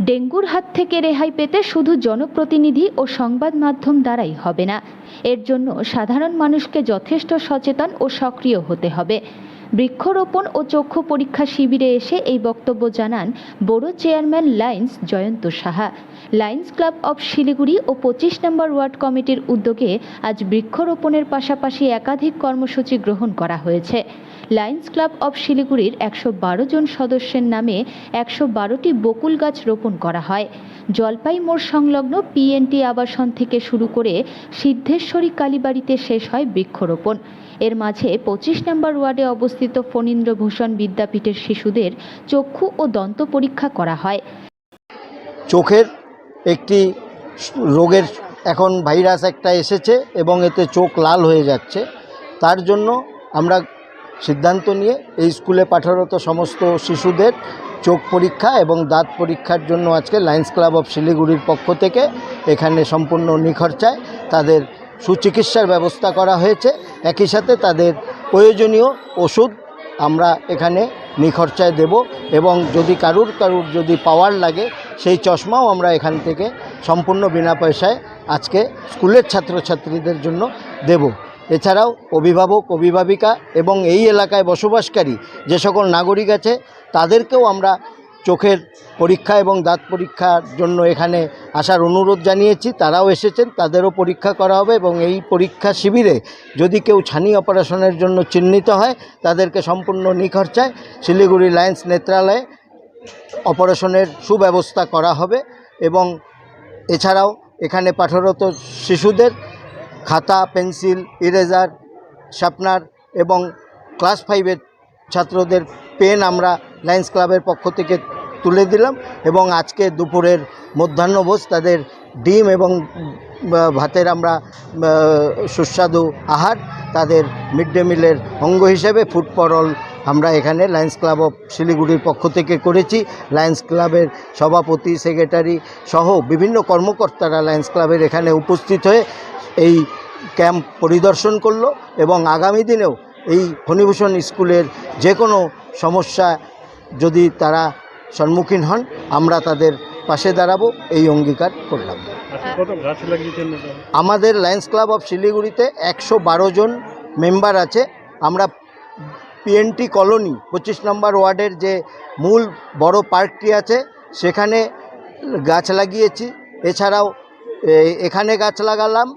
ডেঙ্গুর হাত থেকে রেহাই পেতে শুধু জনপ্রতিনিধি ও সংবাদ মাধ্যম দ্বারাই হবে না। এর জন্য সাধারণ মানুষকে যথেষ্ট সচেতন ও সক্রিয় হতে হবে। বৃক্ষরোপণ ও চক্ষু পরীক্ষা শিবিরে এসে এই বক্তব্য জানান বড় chairman Lions Jayanta Saha. Lions club of Siliguri ও পঁচিশ নম্বর ওয়ার্ড কমিটির উদ্যোগে আজ বৃক্ষরোপণের পাশাপাশি একাধিক কর্মসূচি গ্রহণ করা হয়েছে। লায়ন্স ক্লাব অব শিলিগুড়ির একশো বারো জন সদস্যের নামে একশো বারোটি বকুল গাছ রোপণ করা হয়। জলপাই মোড় সংলগ্ন পিএনটি আবাসন থেকে শুরু করে সিদ্ধেশ্বরী কালীবাড়িতে শেষ হয় বৃক্ষরোপণ। এর মাঝে পঁচিশ নম্বর ওয়ার্ডে অবস্থিত ফণীন্দ্রভূষণ বিদ্যাপীঠের শিশুদের চক্ষু ও দন্ত পরীক্ষা করা হয়। চোখের একটি রোগের এখন ভাইরাস একটা এসেছে এবং এতে চোখ লাল হয়ে যাচ্ছে। তার জন্য আমরা সিদ্ধান্ত নিয়ে এই স্কুলে পাঠারত সমস্ত শিশুদের চোখ পরীক্ষা এবং দাঁত পরীক্ষার জন্য আজকে লায়ন্স ক্লাব অফ শিলিগুড়ির পক্ষ থেকে এখানে সম্পূর্ণ নিখরচায় তাদের সুচিকিৎসার ব্যবস্থা করা হয়েছে। একই সাথে তাদের প্রয়োজনীয় ওষুধ আমরা এখানে নিখরচায় দেব এবং যদি কারুর কারুর যদি পাওয়ার লাগে, সেই চশমাও আমরা এখান থেকে সম্পূর্ণ বিনা পয়সায় আজকে স্কুলের ছাত্রছাত্রীদের জন্য দেব। এছাড়াও অভিভাবক, অভিভাবিকা এবং এই এলাকায় বসবাসকারী যে সকল নাগরিক আছে, তাদেরকেও আমরা চোখের পরীক্ষা এবং দাঁত পরীক্ষার জন্য এখানে আসার অনুরোধ জানিয়েছি। তারাও এসেছেন, তাদেরও পরীক্ষা করা হবে এবং এই পরীক্ষা শিবিরে যদি কেউ ছানি অপারেশনের জন্য চিহ্নিত হয়, তাদেরকে সম্পূর্ণ নিখরচায় শিলিগুড়ি লায়েন্স নেত্রালয়ে অপারেশনের সুব্যবস্থা করা হবে এবং এছাড়াও এখানে পাঠরত শিশুদের খাতা, পেন্সিল, ইরেজার, শার্পনার এবং ক্লাস ফাইভের ছাত্রদের পেন আমরা লায়ন্স ক্লাবের পক্ষ থেকে তুলে দিলাম এবং আজকে দুপুরের মধ্যাহ্নভোজ তাদের ডিম এবং ভাতের আমরা সুস্বাদু আহার, তাদের মিড ডে মিলের অঙ্গ হিসেবে ফুড পরল আমরা এখানে লায়ন্স ক্লাব অফ শিলিগুড়ির পক্ষ থেকে করেছি। লায়ন্স ক্লাবের সভাপতি, সেক্রেটারি সহ বিভিন্ন কর্মকর্তারা লায়ন্স ক্লাবের এখানে উপস্থিত হয়ে এই ক্যাম্প পরিদর্শন করল এবং আগামী দিনেও এই ফণীভূষণ স্কুলের যে কোনো সমস্যা যদি তারা সম্মুখীন হন আমরা তাদের পাশে দাঁড়াবো এই অঙ্গীকার করলাম। আচ্ছা? আমাদের লায়ন্স ক্লাব অফ শিলিগুড়িতে একশো বারো জন মেম্বার আছে। আমরা পিএনটি কলোনি পঁচিশ নম্বর ওয়ার্ডের যে মূল বড় পার্কটি আছে সেখানে গাছ লাগিয়েছি। এছাড়াও এখানে গাছ লাগালাম।